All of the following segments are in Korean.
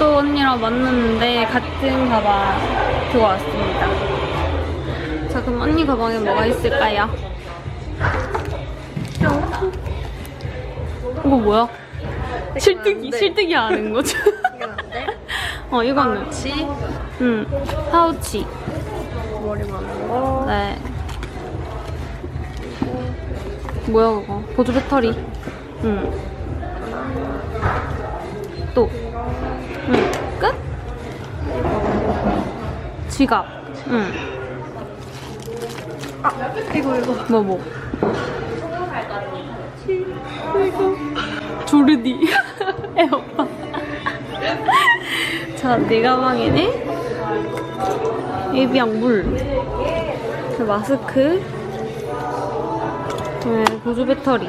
또 언니랑 만났는데 같은 가방 두고 왔습니다. 자, 그럼 언니 가방에 뭐가 있을까요? 이거 뭐야? 실뜨기, 실뜨기 하는 거죠? 어, 이거는. 파우치 응, 파우치. 머리 많은 거 네. 뭐야 그거? 보조 배터리. 응. 또. 응. 끝? 지갑. 응. 아 이거 이거 뭐 뭐? 이거 조르디 에어팟. 자, 내 가방에는 예비약 물, 그 마스크, 네, 보조 배터리,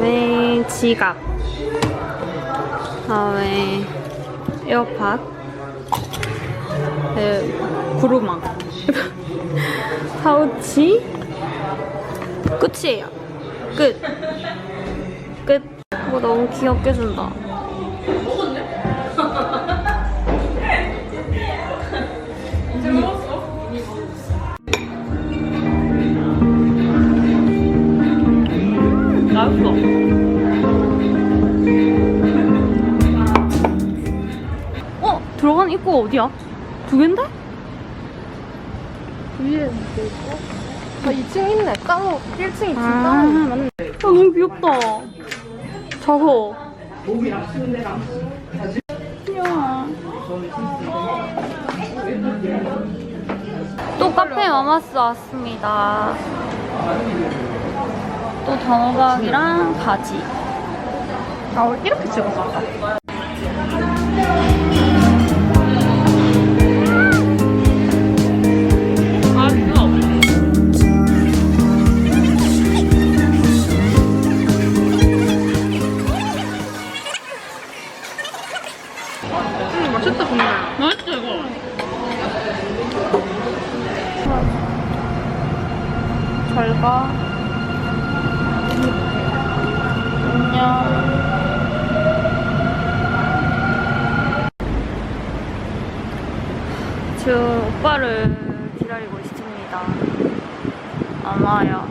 네, 지갑, 다음에 에어팟, 네, 구루망, 파우치, 끝이에요. 끝. 끝. 이거 너무 귀엽게 준다. 어디야? 두 갠데? 위에 이거 있고 아 2층 있네 따로 1층 2층 아, 따로 맞네. 야, 너무 귀엽다. 저거. 귀여워. 또 카페 마마스 왔습니다. 또 단호박이랑 바지. 아 이렇게 찍어서 맛있어, 이거. 잘 가. 안녕. 지금 오빠를 기다리고 있습니다. 안 와요.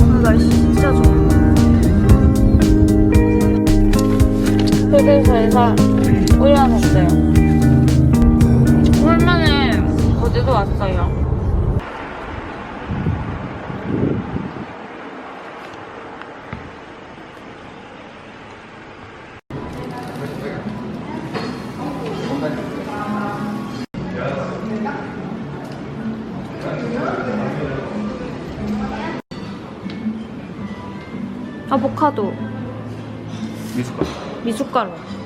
오늘 날씨 휴게소에서 올라섰어요. 오랜만에 어제도 왔어요. 아보카도, 미숫가루. 미숫가루.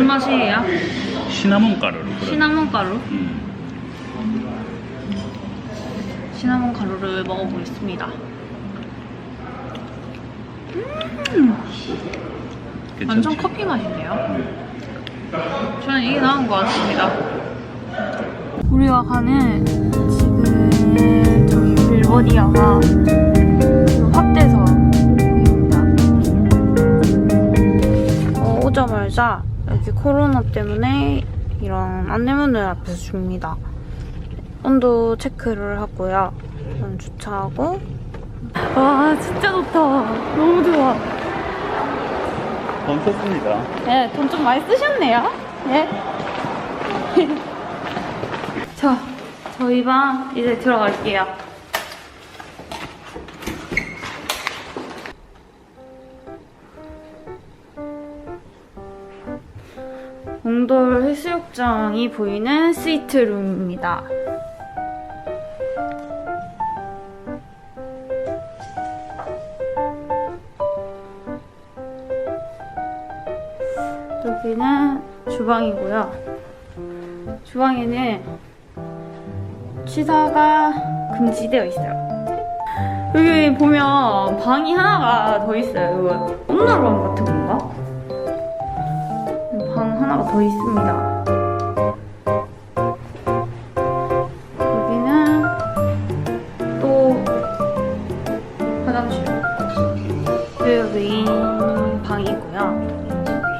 무슨 맛이에요? 시나몬 가루로 그래. 시나몬 가루? 음. 시나몬 가루를 먹어보겠습니다. 괜찮지? 완전 커피 맛이네요. 저는 이게 나은 것 같습니다. 우리가 가는 지금 저기 빌보디아가 확대서 입니다. 어, 오자마자 여기 코로나 때문에 이런 안내문을 앞에서 줍니다. 온도 체크를 하고요. 그럼 주차하고 와 진짜 좋다. 너무 좋아. 돈 썼습니다. 네, 돈 좀 많이 쓰셨네요. 네. 자, 저희 방 이제 들어갈게요. 옹돌 해수욕장이 보이는 스위트룸입니다. 여기는 주방이고요. 주방에는 취사가 금지되어 있어요. 여기 보면 방이 하나가 더 있어요. 이거 홈나방 같은? 방 하나가 더 있습니다. 여기는 또 화장실. 여기가 메인 방이고요.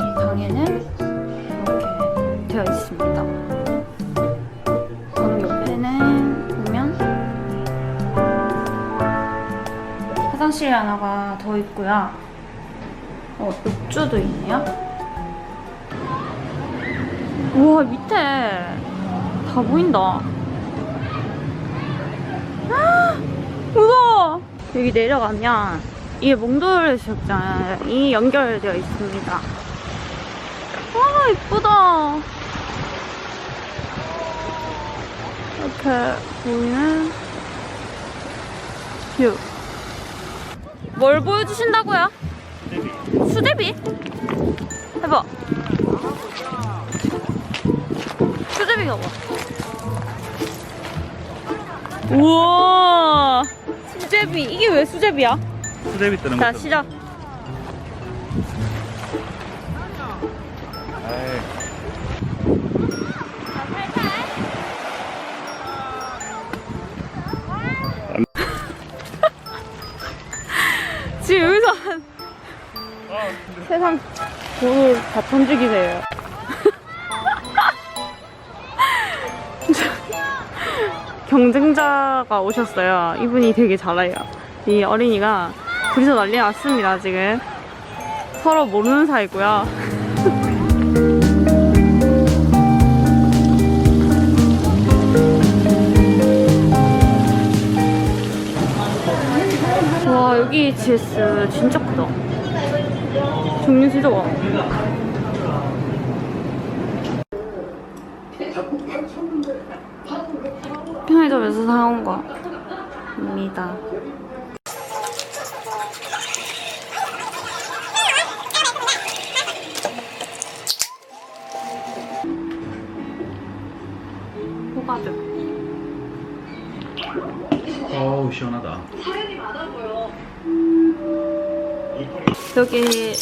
이 방에는 이렇게 되어 있습니다. 바로 옆에는 보면 화장실 하나가 더 있고요. 어, 욕조도 있네요. 우와, 밑에 다 보인다. 아, 무서워! 여기 내려가면 이게 몽돌 해수욕장이 연결되어 있습니다. 와, 이쁘다. 이렇게 보이는 뷰. 뭘 보여주신다고요? 수제비? 해봐. 수제비가 뭐? 우와! 수제비. 이게 왜 수제비야? 수제비 뜨는 자, 거. 시작. 아이, 지금 여기서 한 세상 돈을 다 던지기세요. 경쟁자가 오셨어요. 이분이 되게 잘해요. 이 어린이가 둘이서 난리 났습니다, 지금. 서로 모르는 사이고요. 와, 여기 GS 진짜 크다. 종류 진짜 많아. 편의점에서 사온 거입니다. 호가득. 어우, 시원하다. 여기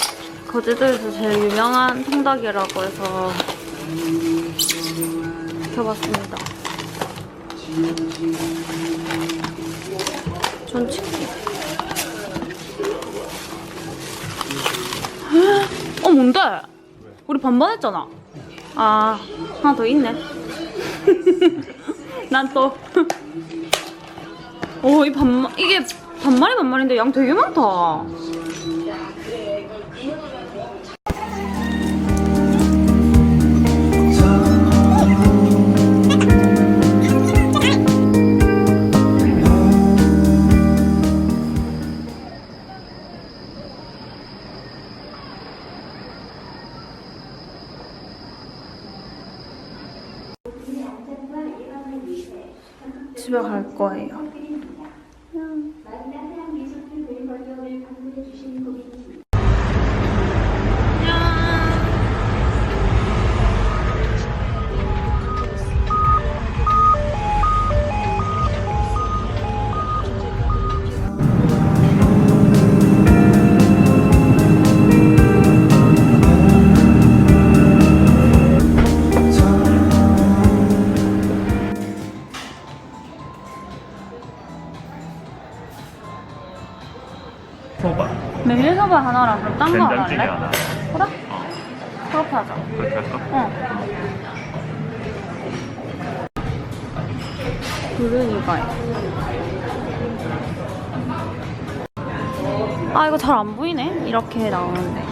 거제도에서 제일 유명한 통닭이라고 해서 시켜봤습니다. 전 치킨. 어 뭔데? 우리 반반 했잖아. 아 하나 더 있네. 난 또. 오, 이 반말, 이게 반말이 반말인데 양 되게 많다. 집에 갈 거예요. 소바. 메밀소바 하나랑 그럼 딴거안 된장찌개 할래? 하나. 그래? 그렇게 하자. 그렇게 할까? 어. 불은 이거야. 아, 이거 잘 안 보이네? 이렇게 나오는데.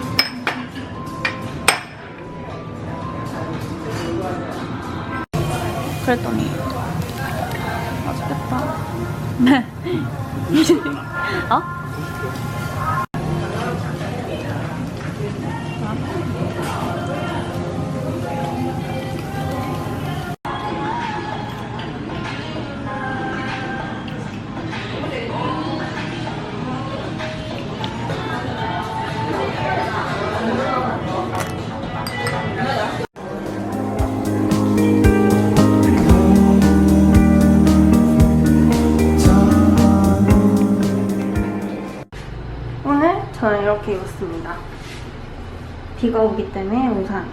그랬더니. 맛있겠다. 네. 어? 비가 오기 때문에 우산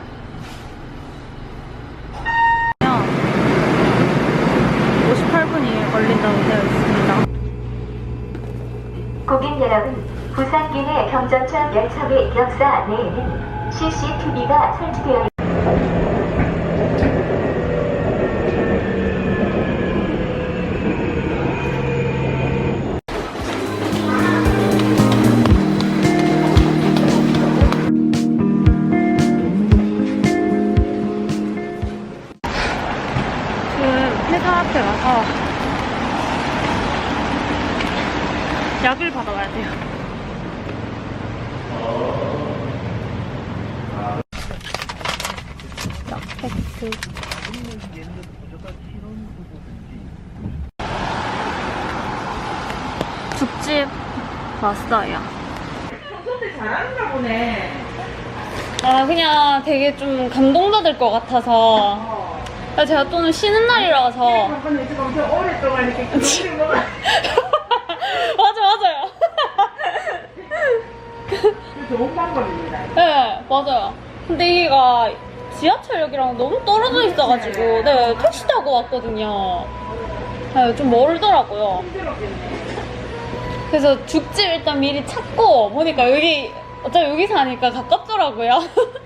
고객 여러분, 부산길의 경전철 열차 의 역사 내에는 CCTV가 설치되어 있습니다. 와서 약을 받아와야 돼요. 약팩트. 죽집 왔어요. 잘한다 보네. 아 그냥 되게 좀 감동받을 것 같아서 아, 제가 또는 쉬는 날이라서. 오랫동안 이렇게 맞아 맞아요. 좋은 방법입니다. 네 맞아요. 근데 여기가 지하철역이랑 너무 떨어져 있어가지고. 네 택시 타고 왔거든요. 네, 좀 멀더라고요. 그래서 죽집 일단 미리 찾고 보니까 여기 어차피 여기 사니까 가깝더라고요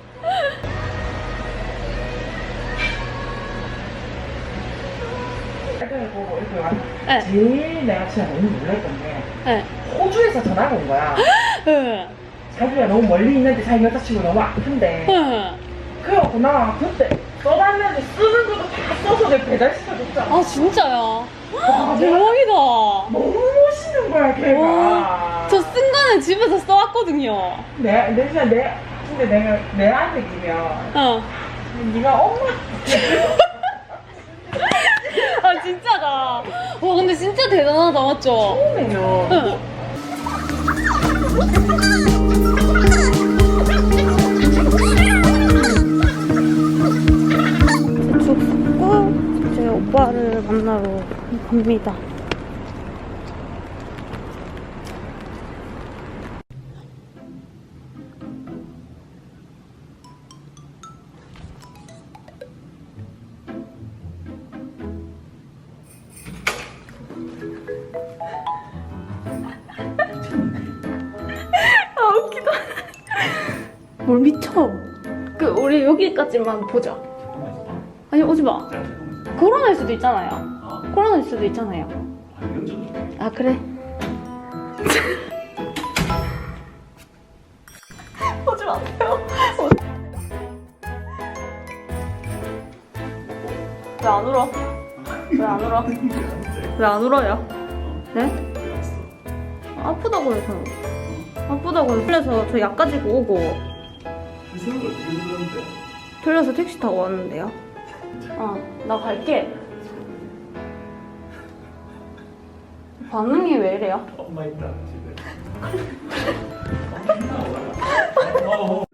애들 보고 이렇게 왔 네, 제일 내가 진짜 너무 놀랐던 게 네, 호주에서 전화가 온 거야. 네, 자기가 너무 멀리 있는데 자기 여자친구 너무 아픈데 네. 그래갖고 나 그때 써달라고 쓰는 것도 다 써서 내 배달시켜줬잖아. 아 진짜요? 아, 대박이다 너무 멋있는 거야 걔가. 와, 저쓴 거는 집에서 써왔거든요. 내, 내 진짜 내 근데 내가 내한테 기면 어. 네가 엄마 아, 진짜다. 와, 근데 진짜 대단하다, 맞죠? 처음에는 응. 제축 씻고 제 오빠를 만나러 갑니다. 여기까지만 보자. 아니 오지 마. 코로나일 수도 있잖아요. 코로나일 수도 있잖아요. 아 그래? 오지 마세요. 왜 안 울어? 왜 안 울어? 왜 안 울어요? 네? 아프다고 해서. 아프다고 해서. 그래서 저 약 가지고 오고 돌려서 택시 타고 왔는데요. 어, 나 갈게. 반응이 왜 이래요? 엄마 있다 집에.